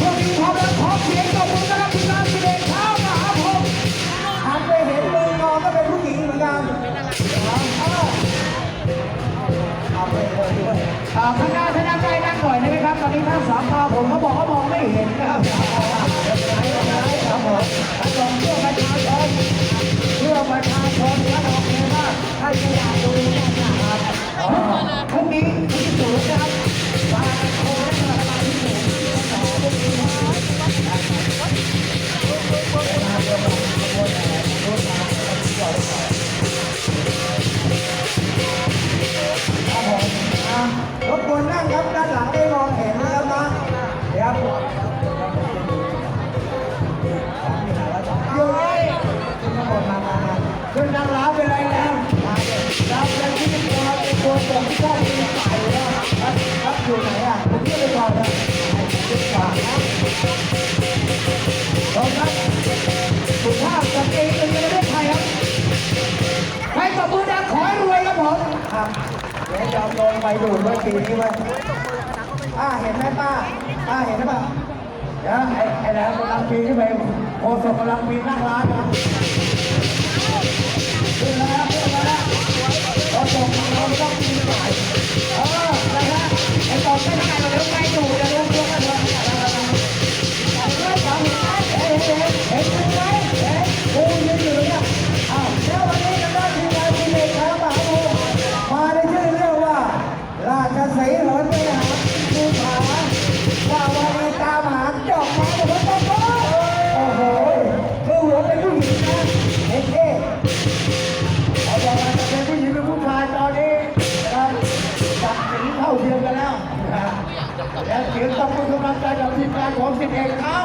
พวกนี้พร้อมแล้วขอเสียงตบมือนะครับทีมงานสิเดชเท้ามหาพรหมหัไปเห็นมือก็เป็นผู้หญิงเหมือนกันข้างหน้าข้างหน้าใจนั่งก่อยได้ไหมครับ ตอนนี้ท่านสามตาผมเขาบอกเขามองไม่เห็นนะครับ ไปดูดเมื่อปีนี้เว้ยป้าเห็นไหมป้าอ่าเห็นไหมป้าเดี๋ยวไอ้ไอ้แหลมกำลังปีนขึ้นไปโคศกกำลังปีนนั่งร้านนะขึ้นแล้วขึ้นแล้วโคศกเราต้องปีนไปเออนะฮะไอ้ตอนเต้นไเราเร็วไปดูดเร็ว และเสียงตบมือกำลังใจกักทีมงานของสิบเอกเท้า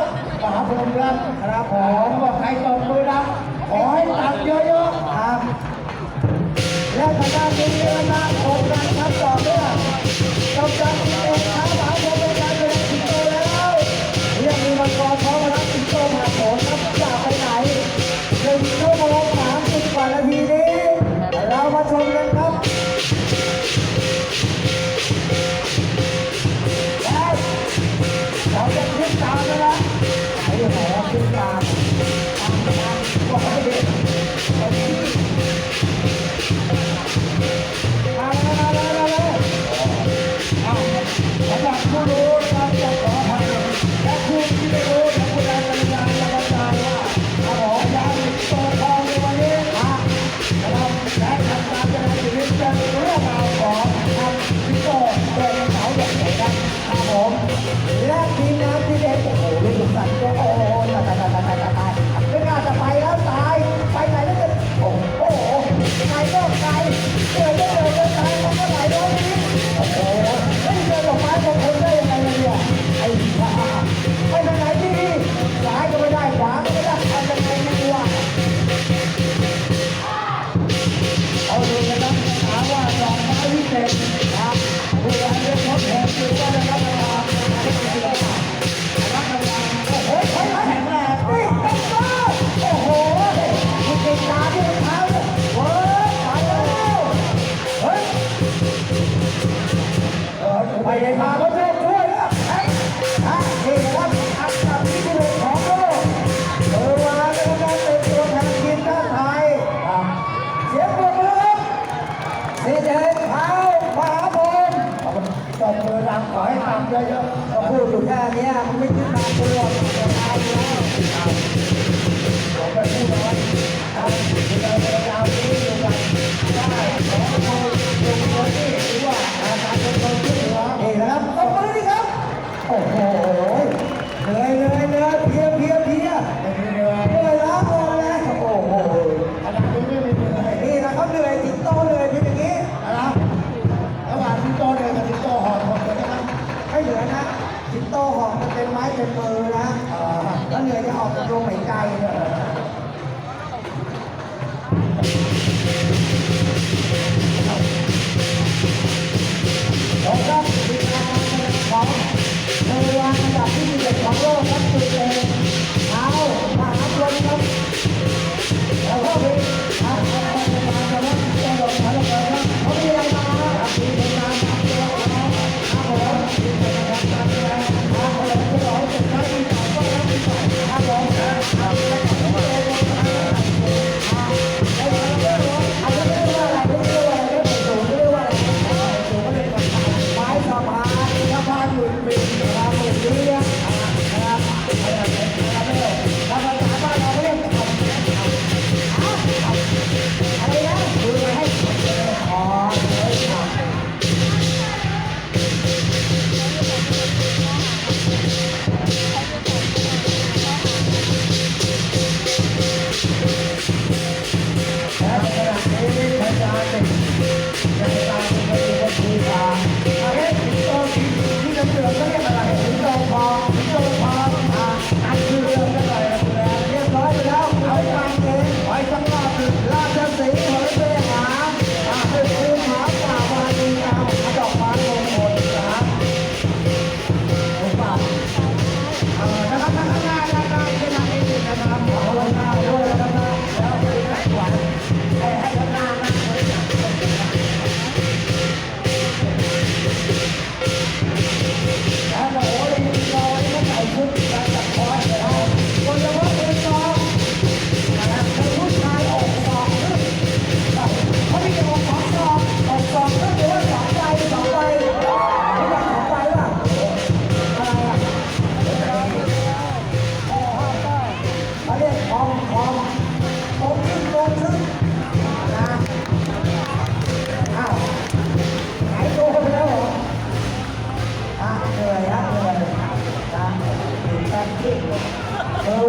มหาพรหมรัตน์ครับผมว่าใครตบมือดังขอให้ตังเยอะๆครับและทางด้านนี้นะครับผมการทับต่อเนื่อง হবে ดีเจเท้าขวาบนตบมือรำขอให้ทำเยอะๆก็พูดอยู่แค่นี้มันไม่ขึ้นมาตัวตายแล้วผมไปพูดเอาว 啊，那人 người đi.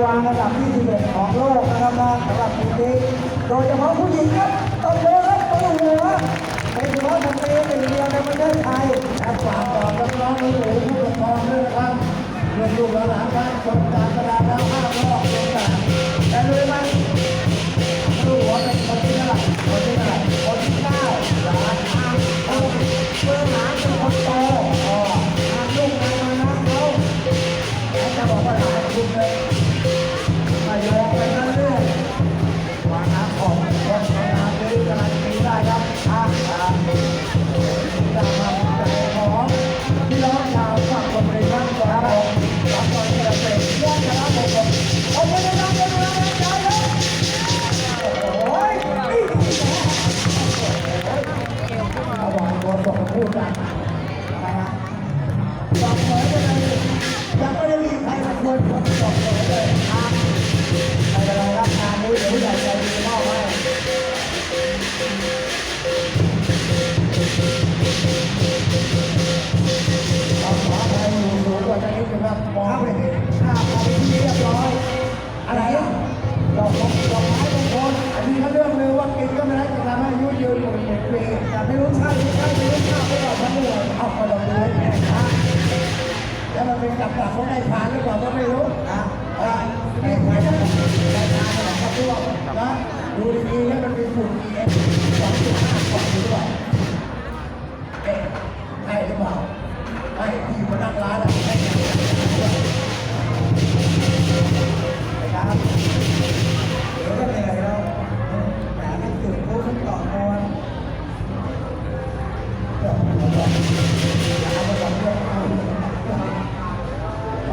วางอันดับที่11ของโลกนะครับนะสำหรับทีนี้โดยเฉพาะผู้หญิงครับต้องเดินครับต้องหัวเป็นเฉพาะสตรีหนึ่งเดียวในประเทศไทยและฝากบอกน้องๆหนูๆผู้ปกครองด้วยนะครับเรื่องลูกหลานการชมการตลาดแล้วห้ามลอ Thank you.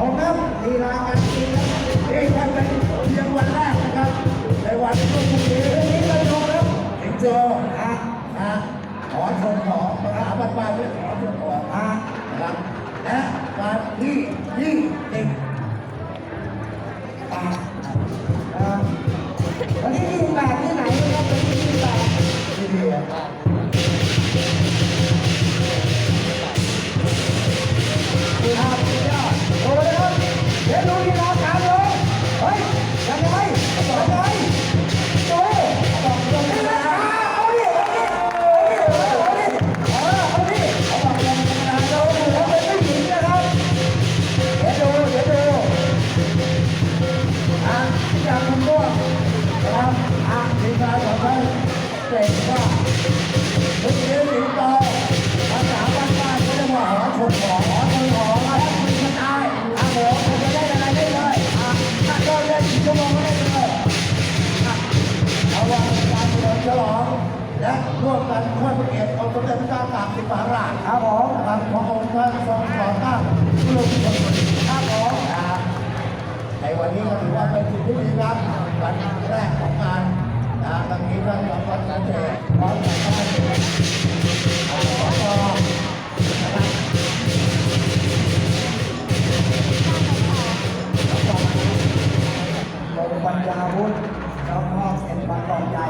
เอาครับลีลาการกินนะนี่แค่เป็นเพียงวันแรกนะครับ ในวันพรุ่งนี้เรื่องนี้เลยดูครับถึงเจอนะนะขอชมขอภาษาบ้านๆด้วยขอชมขออะนะครับและการที่ยี่สิบอ่าอ่าวันที่28ที่ไหนนะครับวันที่28ที่เดียว ราชวัฒน์เกียรติองค์สมเด็จพระเจ้าตากสินมหาราชครับผมนะครัขององค์ท่านทรงก่อตั้งเมืองสุพรรณบุรีครับผมในวันนี้ก็ถือว่าเป็นสิ่งที่ดีครับวันแรกของกานนะวันนี้ท่านรองวัดสันเสริฐพร้อมกับท่านลงปัญญาวุฒิแล้วก็เป็นวันรองใหญ่